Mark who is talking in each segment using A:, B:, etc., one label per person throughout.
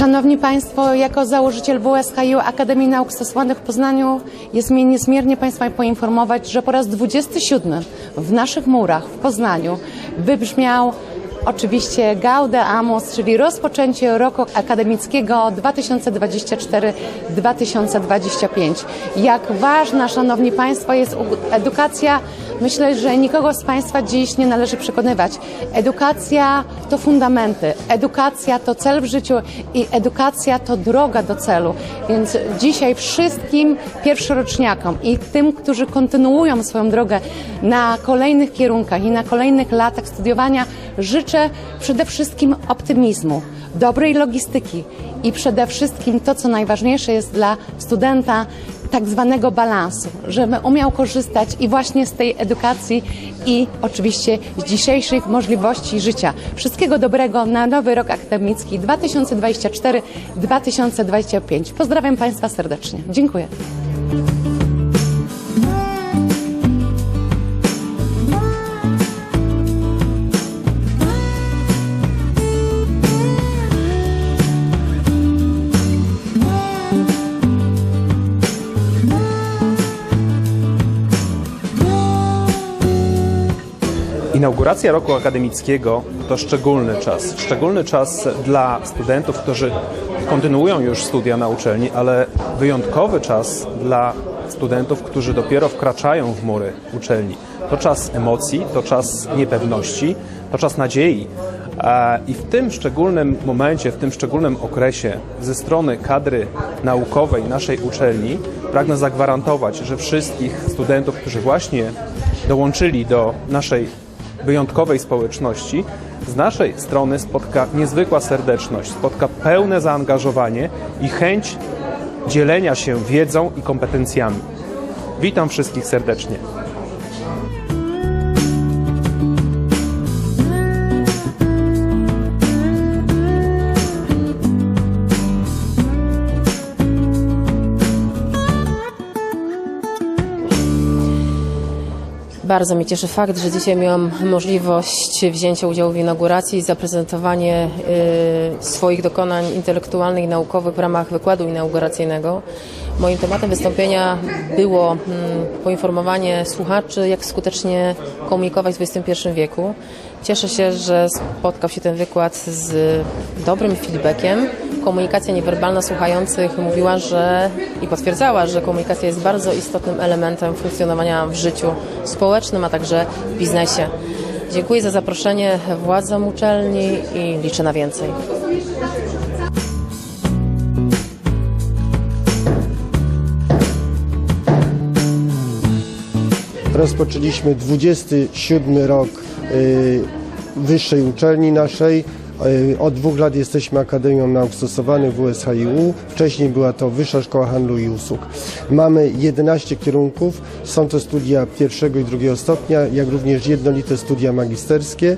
A: Szanowni Państwo, jako założyciel WSHU Akademii Nauk Stosowanych w Poznaniu jest mi niezmiernie Państwa poinformować, że po raz 27 w naszych murach w Poznaniu wybrzmiał oczywiście Gaude Amos, czyli rozpoczęcie roku akademickiego 2024-2025. Jak ważna, Szanowni Państwo, jest edukacja, myślę, że nikogo z Państwa dziś nie należy przekonywać. Edukacja to fundamenty, edukacja to cel w życiu i edukacja to droga do celu. Więc dzisiaj wszystkim pierwszoroczniakom i tym, którzy kontynuują swoją drogę na kolejnych kierunkach i na kolejnych latach studiowania, życzę przede wszystkim optymizmu, dobrej logistyki i przede wszystkim to, co najważniejsze jest dla studenta, tak zwanego balansu, żeby umiał korzystać i właśnie z tej edukacji i oczywiście z dzisiejszych możliwości życia. Wszystkiego dobrego na nowy rok akademicki 2024-2025. Pozdrawiam Państwa serdecznie. Dziękuję.
B: Inauguracja roku akademickiego to szczególny czas. Szczególny czas dla studentów, którzy kontynuują już studia na uczelni, ale wyjątkowy czas dla studentów, którzy dopiero wkraczają w mury uczelni. To czas emocji, to czas niepewności, to czas nadziei. I w tym szczególnym momencie, w tym szczególnym okresie ze strony kadry naukowej naszej uczelni pragnę zagwarantować, że wszystkich studentów, którzy właśnie dołączyli do naszej wyjątkowej społeczności, z naszej strony spotka niezwykła serdeczność, spotka pełne zaangażowanie i chęć dzielenia się wiedzą i kompetencjami. Witam wszystkich serdecznie.
C: Bardzo mnie cieszy fakt, że dzisiaj miałam możliwość wzięcia udziału w inauguracji i zaprezentowanie y, swoich dokonań intelektualnych i naukowych w ramach wykładu inauguracyjnego. Moim tematem wystąpienia było mm, poinformowanie słuchaczy, jak skutecznie komunikować w XXI wieku. Cieszę się, że spotkał się ten wykład z dobrym feedbackiem. Komunikacja niewerbalna słuchających mówiła, że i potwierdzała, że komunikacja jest bardzo istotnym elementem funkcjonowania w życiu społecznym, a także w biznesie. Dziękuję za zaproszenie władzom uczelni i liczę na więcej.
D: Rozpoczęliśmy 27 rok y, wyższej uczelni naszej. Y, Od dwóch lat jesteśmy Akademią Nauk Stosowanych WSHiU. Wcześniej była to Wyższa Szkoła Handlu i Usług. Mamy 11 kierunków. Są to studia pierwszego i drugiego stopnia, jak również jednolite studia magisterskie.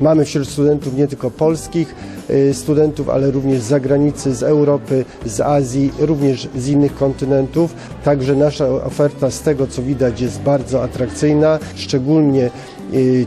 D: Mamy wśród studentów nie tylko polskich y, studentów, ale również z zagranicy, z Europy, z Azji, również z innych kontynentów. Także nasza oferta z tego co widać jest bardzo atrakcyjna. Szczególnie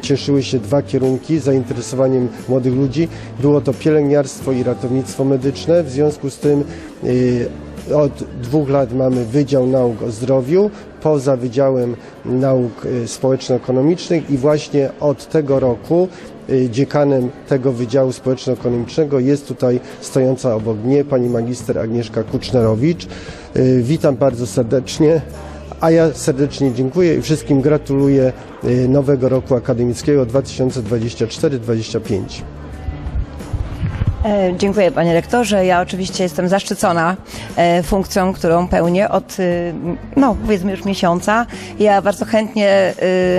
D: cieszyły się dwa kierunki zainteresowaniem młodych ludzi. Było to pielęgniarstwo i ratownictwo medyczne. W związku z tym y, od dwóch lat mamy Wydział Nauk o Zdrowiu, poza Wydziałem Nauk y, Społeczno-Ekonomicznych i właśnie od tego roku y, dziekanem tego Wydziału Społeczno-Ekonomicznego jest tutaj stojąca obok mnie pani magister Agnieszka Kucznerowicz. Y, Witam bardzo serdecznie. A ja serdecznie dziękuję i wszystkim gratuluję y, nowego roku akademickiego 2024-2025.
E: E, Dziękuję panie rektorze. Ja oczywiście jestem zaszczycona e, funkcją, którą pełnię od, y, no powiedzmy już miesiąca. Ja bardzo chętnie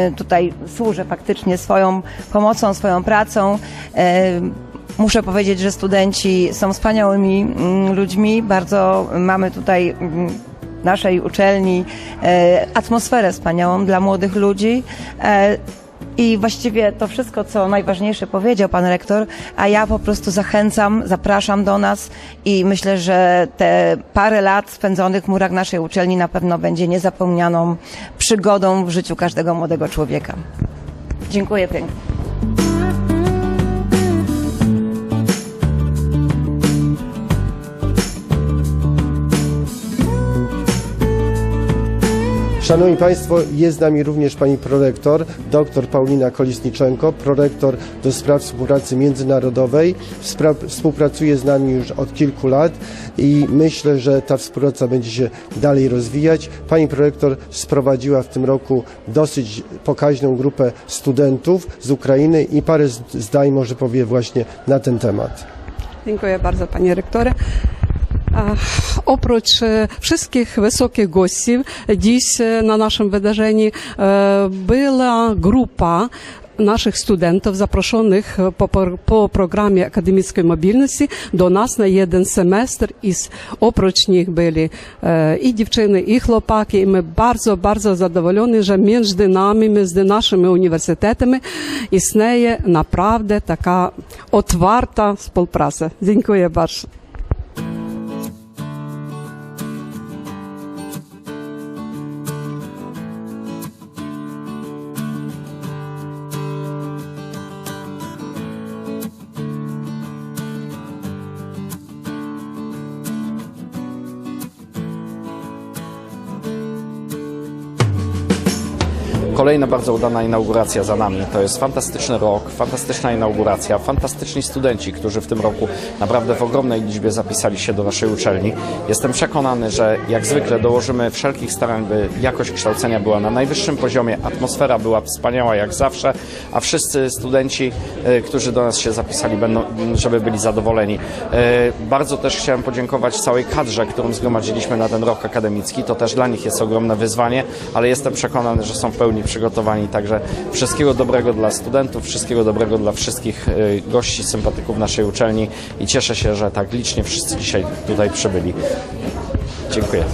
E: y, tutaj służę faktycznie swoją pomocą, swoją pracą. E, Muszę powiedzieć, że studenci są wspaniałymi mm, ludźmi. Bardzo mamy tutaj mm, naszej uczelni e, atmosferę wspaniałą dla młodych ludzi. E, i właściwie to wszystko, co najważniejsze powiedział pan rektor, a ja po prostu zachęcam, zapraszam do nas i myślę, że te parę lat spędzonych w murach naszej uczelni na pewno będzie niezapomnianą przygodą w życiu każdego młodego człowieka. Dziękuję pięknie.
D: Szanowni Państwo, jest z nami również pani prorektor, dr Paulina Kolisniczenko, prorektor do spraw współpracy międzynarodowej. Współpracuje z nami już od kilku lat i myślę, że ta współpraca będzie się dalej rozwijać. Pani prorektor sprowadziła w tym roku dosyć pokaźną grupę studentów z Ukrainy i parę zdań może powie właśnie na ten temat.
F: Dziękuję bardzo, panie rektorze. E, e, naszym wydarzeniu e, była grupa naszych studentów zaproszonych po, po, po programie akademickiej mobilności do nas na jeden semestr i z- oprócz nich byli e, i dziewczyny, i chłopaki i my bardzo, bardzo zadowoleni, że między nami, między naszymi uniwersytetami istnieje naprawdę taka otwarta współpraca. Dziękuję bardzo.
G: Kolejna bardzo udana inauguracja za nami. To jest fantastyczny rok, fantastyczna inauguracja, fantastyczni studenci, którzy w tym roku naprawdę w ogromnej liczbie zapisali się do naszej uczelni. Jestem przekonany, że jak zwykle dołożymy wszelkich starań, by jakość kształcenia była na najwyższym poziomie, atmosfera była wspaniała jak zawsze, a wszyscy studenci, e, którzy do nas się zapisali, będą, żeby byli zadowoleni. E, Bardzo też chciałem podziękować całej kadrze, którą zgromadziliśmy na ten rok akademicki. To też dla nich jest ogromne wyzwanie, ale jestem przekonany, że są w pełni przygotowani. Także wszystkiego dobrego dla studentów, wszystkiego dobrego dla wszystkich e, gości, sympatyków naszej uczelni i cieszę się, że tak licznie wszyscy dzisiaj tutaj przybyli. Dziękuję.